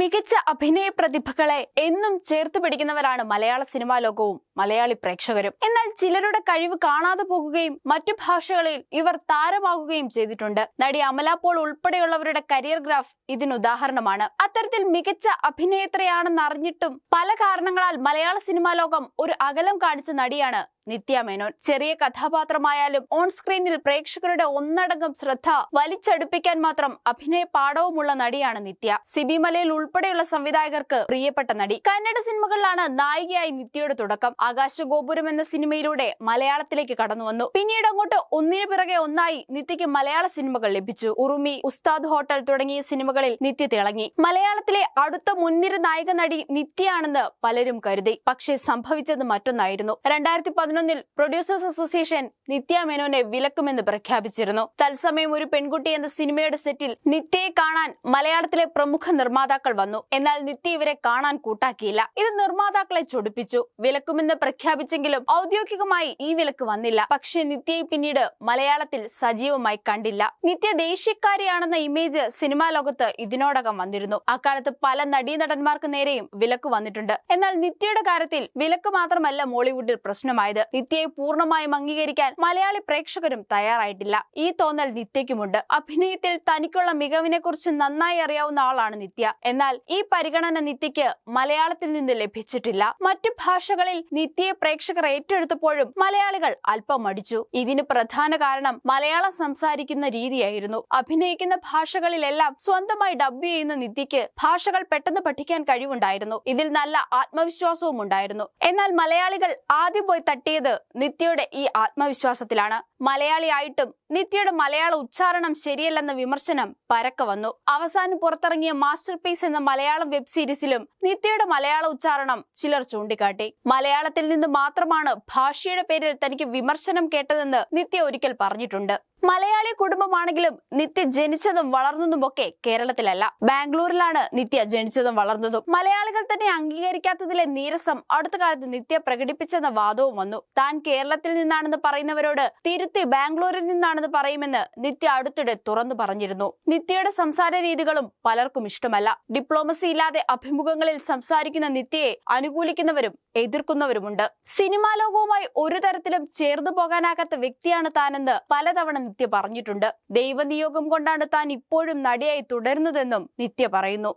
മികച്ച അഭിനയ പ്രതിഭകളെ എന്നും ചേർത്ത് പിടിക്കുന്നവരാണ് മലയാള സിനിമാ ലോകവും മലയാളി പ്രേക്ഷകരും. എന്നാൽ ചിലരുടെ കഴിവ് കാണാതെ പോകുകയും മറ്റു ഭാഷകളിൽ ഇവർ താരമാകുകയും ചെയ്തിട്ടുണ്ട്. നടി അമല പോൾ ഉൾപ്പെടെയുള്ളവരുടെ കരിയർ ഗ്രാഫ് ഇതിന് ഉദാഹരണമാണ്. അത്തരത്തിൽ മികച്ച അഭിനേത്രിയാണെന്ന് അറിഞ്ഞിട്ടും പല കാരണങ്ങളാൽ മലയാള സിനിമാ ലോകം ഒരു അകലം കാണിച്ച നടിയാണ് നിത്യ മേനോൻ. ചെറിയ കഥാപാത്രമായാലും ഓൺ സ്ക്രീനിൽ പ്രേക്ഷകരുടെ ഒന്നടങ്കം ശ്രദ്ധ വലിച്ചടുപ്പിക്കാൻ മാത്രം അഭിനയ പാഠവുമുള്ള നടിയാണ് നിത്യ. സിബിമലയിൽ ഉൾപ്പെടെയുള്ള സംവിധായകർക്ക് പ്രിയപ്പെട്ട നടി. കന്നഡ സിനിമകളിലാണ് നായികയായി നിത്യയുടെ തുടക്കം. ആകാശഗോപുരം എന്ന സിനിമയിലൂടെ മലയാളത്തിലേക്ക് കടന്നു വന്നു. പിന്നീട് അങ്ങോട്ട് ഒന്നിനു പിറകെ ഒന്നായി നിത്യയ്ക്ക് മലയാള സിനിമകൾ ലഭിച്ചു. ഉറുമി ഉസ്താദ് ഹോട്ടൽ തുടങ്ങിയ സിനിമകളിൽ നിത്യ തിളങ്ങി. മലയാളത്തിലെ അടുത്ത മുൻനിര നായിക നടി നിത്യയാണെന്ന് പലരും കരുതി. പക്ഷേ സംഭവിച്ചത് മറ്റൊന്നായിരുന്നു. രണ്ടായിരത്തി പതിനൊന്നിൽ പ്രൊഡ്യൂസേഴ്സ് അസോസിയേഷൻ നിത്യ മേനോനെ വിലക്കുമെന്ന് പ്രഖ്യാപിച്ചിരുന്നു. തത്സമയം ഒരു പെൺകുട്ടി എന്ന സിനിമയുടെ സെറ്റിൽ നിത്യയെ കാണാൻ മലയാളത്തിലെ പ്രമുഖ നിർമ്മാതാക്കൾ വന്നു. എന്നാൽ നിത്യ ഇവരെ കാണാൻ കൂട്ടാക്കിയില്ല. ഇത് നിർമ്മാതാക്കളെ ചൊടിപ്പിച്ചു. വിലക്കുമെന്ന് പ്രഖ്യാപിച്ചെങ്കിലും ഔദ്യോഗികമായി ഈ വിലക്ക് വന്നില്ല. പക്ഷേ നിത്യയെ പിന്നീട് മലയാളത്തിൽ സജീവമായി കണ്ടില്ല. നിത്യ ദേശീയക്കാരിയാണെന്ന ഇമേജ് സിനിമാ ലോകത്ത് ഇതിനോടകം വന്നിരുന്നു. അക്കാലത്ത് പല നടീനടന്മാർക്ക് നേരെയും വിലക്ക് വന്നിട്ടുണ്ട്. എന്നാൽ നിത്യയുടെ കാര്യത്തിൽ വിലക്ക് മാത്രമല്ല മോളിവുഡിൽ പ്രശ്നമായത്. നിത്യയെ പൂർണമായും അംഗീകരിക്കാൻ മലയാളി പ്രേക്ഷകരും തയ്യാറായിട്ടില്ല. ഈ തോന്നൽ നിത്യയ്ക്കുമുണ്ട്. അഭിനയത്തിൽ തനിക്കുള്ള മികവിനെ കുറിച്ച് നന്നായി അറിയാവുന്ന ആളാണ് നിത്യ. എന്നാൽ ഈ പരിഗണന നിത്യയ്ക്ക് മലയാളത്തിൽ നിന്ന് ലഭിച്ചിട്ടില്ല. മറ്റു ഭാഷകളിൽ നിത്യയെ പ്രേക്ഷകർ ഏറ്റെടുത്തപ്പോഴും മലയാളികൾ അല്പം മടിച്ചു. ഇതിന് പ്രധാന കാരണം മലയാളം സംസാരിക്കുന്ന രീതിയായിരുന്നു. അഭിനയിക്കുന്ന ഭാഷകളിലെല്ലാം സ്വന്തമായി ഡബ് ചെയ്യുന്ന നിത്യയ്ക്ക് ഭാഷകൾ പെട്ടെന്ന് പഠിക്കാൻ കഴിവുണ്ടായിരുന്നു. ഇതിൽ നല്ല ആത്മവിശ്വാസവും ഉണ്ടായിരുന്നു. എന്നാൽ മലയാളികൾ ആദ്യം പോയി തട്ടിയത് നിത്യയുടെ ഈ ആത്മവിശ്വാസത്തിലാണ്. മലയാളിയായിട്ടും നിത്യയുടെ മലയാള ഉച്ചാരണം ശരിയല്ലെന്ന വിമർശനം പരക്ക വന്നു. അവസാനം പുറത്തിറങ്ങിയ മാസ്റ്റർ പീസ് എന്ന മലയാളം വെബ് സീരീസിലും നിത്യയുടെ മലയാള ഉച്ചാരണം ചിലർ ചൂണ്ടിക്കാട്ടി. മലയാളത്തിൽ നിന്ന് മാത്രമാണ് ഭാഷയുടെ പേരിൽ തനിക്ക് വിമർശനം കേട്ടതെന്ന് നിത്യ ഒരിക്കൽ പറഞ്ഞിട്ടുണ്ട്. മലയാളി കുടുംബമാണെങ്കിലും നിത്യ ജനിച്ചതും വളർന്നതും ഒക്കെ കേരളത്തിലല്ല. ബാംഗ്ലൂരിലാണ് നിത്യ ജനിച്ചതും വളർന്നതും. മലയാളികൾ തന്നെ അംഗീകരിക്കാത്തതിലെ നീരസം അടുത്ത കാലത്ത് നിത്യ പ്രകടിപ്പിച്ചെന്ന വാദവും വന്നു. താൻ കേരളത്തിൽ നിന്നാണെന്ന് പറയുന്നവരോട് തിരുത്തി ബാംഗ്ലൂരിൽ നിന്നാണെന്ന് പറയുമെന്ന് നിത്യ അടുത്തിടെ തുറന്നു പറഞ്ഞിരുന്നു. നിത്യയുടെ സംസാര രീതികളും പലർക്കും ഇഷ്ടമല്ല. ഡിപ്ലോമസി ഇല്ലാതെ അഭിമുഖങ്ങളിൽ സംസാരിക്കുന്ന നിത്യയെ അനുകൂലിക്കുന്നവരും എതിർക്കുന്നവരുമുണ്ട്. സിനിമാ ലോകവുമായി ഒരു തരത്തിലും ചേർന്നു പോകാനാകാത്ത വ്യക്തിയാണ് താനെന്ന് പലതവണ നിത്യ പറഞ്ഞിട്ടുണ്ട്. ദൈവനിയോഗം കൊണ്ടാണ് താൻ ഇപ്പോഴും നടിയായി തുടരുന്നതെന്നും നിത്യ പറയുന്നു.